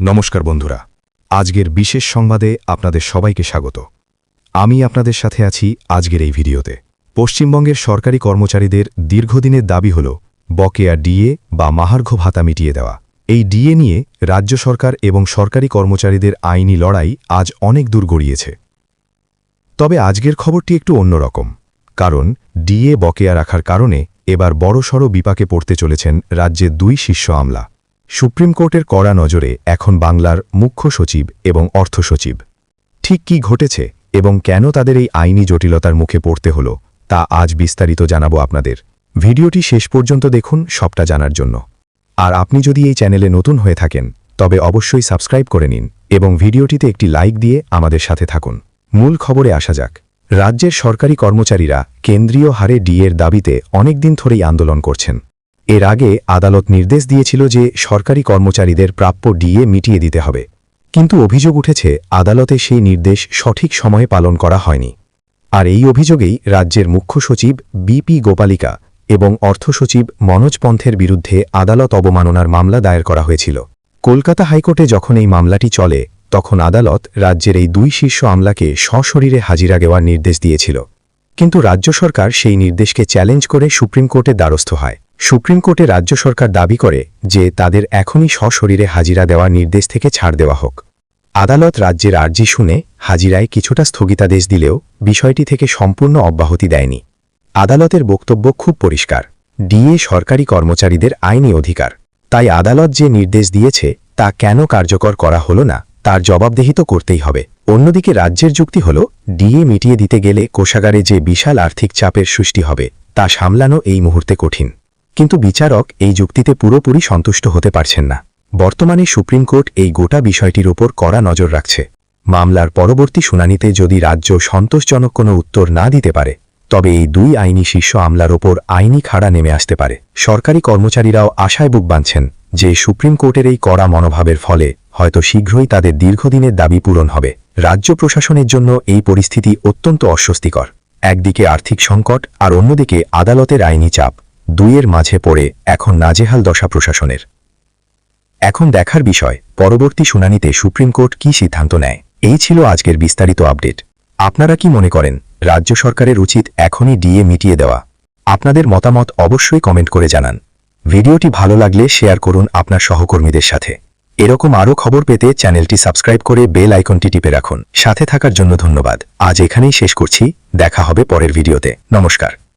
নমস্কার বন্ধুরা। আজকের বিশেষ সংবাদে আপনাদের সবাইকে স্বাগত। আমি আপনাদের সাথে আছি আজকের এই ভিডিওতে। পশ্চিমবঙ্গের সরকারি কর্মচারীদের দীর্ঘদিনের দাবি হল, বকেয়া ডিএ বা মাহার্ঘ ভাতা মিটিয়ে দেওয়া। এই ডিএ নিয়ে রাজ্য সরকার এবং সরকারি কর্মচারীদের আইনি লড়াই আজ অনেক দূর গড়িয়েছে। তবে আজকের খবরটি একটু অন্যরকম কারণ ডিএ বকেয়া রাখার কারণে এবার বড়সড় বিপাকে পড়তে চলেছেন রাজ্যের দুই শীর্ষ আমলা। সুপ্রিম কোর্টের কড়া নজরে এখন বাংলার মুখ্য সচিব এবং অর্থ সচিব। ঠিক কি ঘটেছে এবং কেন তাদের এই আইনি জটিলতার মুখে পড়তে হল, তা আজ বিস্তারিত জানাব আপনাদের। ভিডিওটি শেষ পর্যন্ত দেখুন, সবটা জানার জন্য। আর আপনি যদি এই চ্যানেলে নতুন হয়ে থাকেন, তবে অবশ্যই সাবস্ক্রাইব করে নিন এবং ভিডিওটিতে একটি লাইক দিয়ে আমাদের সাথে থাকুন। মূল খবরে আসা যাক। রাজ্যের সরকারি কর্মচারীরা কেন্দ্রীয় হারে ডিএর দাবিতে অনেকদিন ধরেই আন্দোলন করছেন। এর আগে আদালত নির্দেশ দিয়েছিল যে সরকারি কর্মচারীদের প্রাপ্য ডিএ মিটিয়ে দিতে হবে। কিন্তু অভিযোগ উঠেছে, আদালতে সেই নির্দেশ সঠিক সময়ে পালন করা হয়নি। আর এই অভিযোগেই রাজ্যের মুখ্য সচিব বিপি গোপালিকা এবং অর্থ সচিব মনোজ পন্থের বিরুদ্ধে আদালত অবমাননার মামলা দায়ের করা হয়েছিল। কলকাতা হাইকোর্টে যখন এই মামলাটি চলে, তখন আদালত রাজ্যের এই দুই শীর্ষ আমলাকে সশরীরে হাজিরা দেওয়ার নির্দেশ দিয়েছিল। কিন্তু রাজ্য সরকার সেই নির্দেশকে চ্যালেঞ্জ করে সুপ্রিম কোর্টে দ্বারস্থ হয়। সুপ্রিম কোর্টে রাজ্য সরকার দাবি করে যে তাদের এখনই সশরীরে হাজিরা দেওয়ার নির্দেশ থেকে ছাড় দেওয়া হোক। আদালত রাজ্যের আর্জি শুনে হাজিরায় কিছুটা স্থগিতাদেশ দিলেও বিষয়টি থেকে সম্পূর্ণ অব্যাহতি দেয়নি। আদালতের বক্তব্য খুব পরিষ্কার। ডিএ সরকারি কর্মচারীদের আইনি অধিকার। তাই আদালত যে নির্দেশ দিয়েছে তা কেন কার্যকর করা হল না, তার জবাবদেহি তো করতেই হবে। অন্যদিকে রাজ্যের যুক্তি হল, ডিএ মিটিয়ে দিতে গেলে কোষাগারে যে বিশাল আর্থিক চাপের সৃষ্টি হবে, তা সামলানো এই মুহূর্তে কঠিন। কিন্তু বিচারক এই যুক্তিতে পুরোপুরি সন্তুষ্ট হতে পারছেন না। বর্তমানে সুপ্রিম কোর্ট এই গোটা বিষয়টির ওপর কড়া নজর রাখছে। মামলার পরবর্তী শুনানিতে যদি রাজ্য সন্তোষজনক কোনো উত্তর না দিতে পারে, তবে এই দুই আইনি শীর্ষ আমলার ওপর আইনি খাড়া নেমে আসতে পারে। সরকারি কর্মচারীরাও আশায় বুক বাঁধছেন যে সুপ্রিম কোর্টের এই কড়া মনোভাবের ফলে হয়তো শীঘ্রই তাদের দীর্ঘদিনের দাবি পূরণ হবে। রাজ্য প্রশাসনের জন্য এই পরিস্থিতি অত্যন্ত অস্বস্তিকর। একদিকে আর্থিক সংকট আর অন্যদিকে আদালতের আইনি চাপ। দুইয়ের মাঝে পড়ে এখন নাজেহাল দশা প্রশাসনের। এখন দেখার বিষয়, পরবর্তী শুনানিতে সুপ্রিম কোর্ট কি সিদ্ধান্ত নেয়? এই ছিল আজকের বিস্তারিত আপডেট। আপনারা কি মনে করেন, রাজ্য সরকারের উচিত এখনই ডিএ মিটিয়ে দেওয়া? আপনাদের মতামত অবশ্যই কমেন্ট করে জানান। ভিডিওটি ভালো লাগলে শেয়ার করুন আপনার সহকর্মীদের সাথে। এরকম আরও খবর পেতে চ্যানেলটি সাবস্ক্রাইব করে বেল আইকনটি টিপে রাখুন। সাথে থাকার জন্য ধন্যবাদ। আজ এখানেই শেষ করছি। দেখা হবে পরের ভিডিওতে। নমস্কার।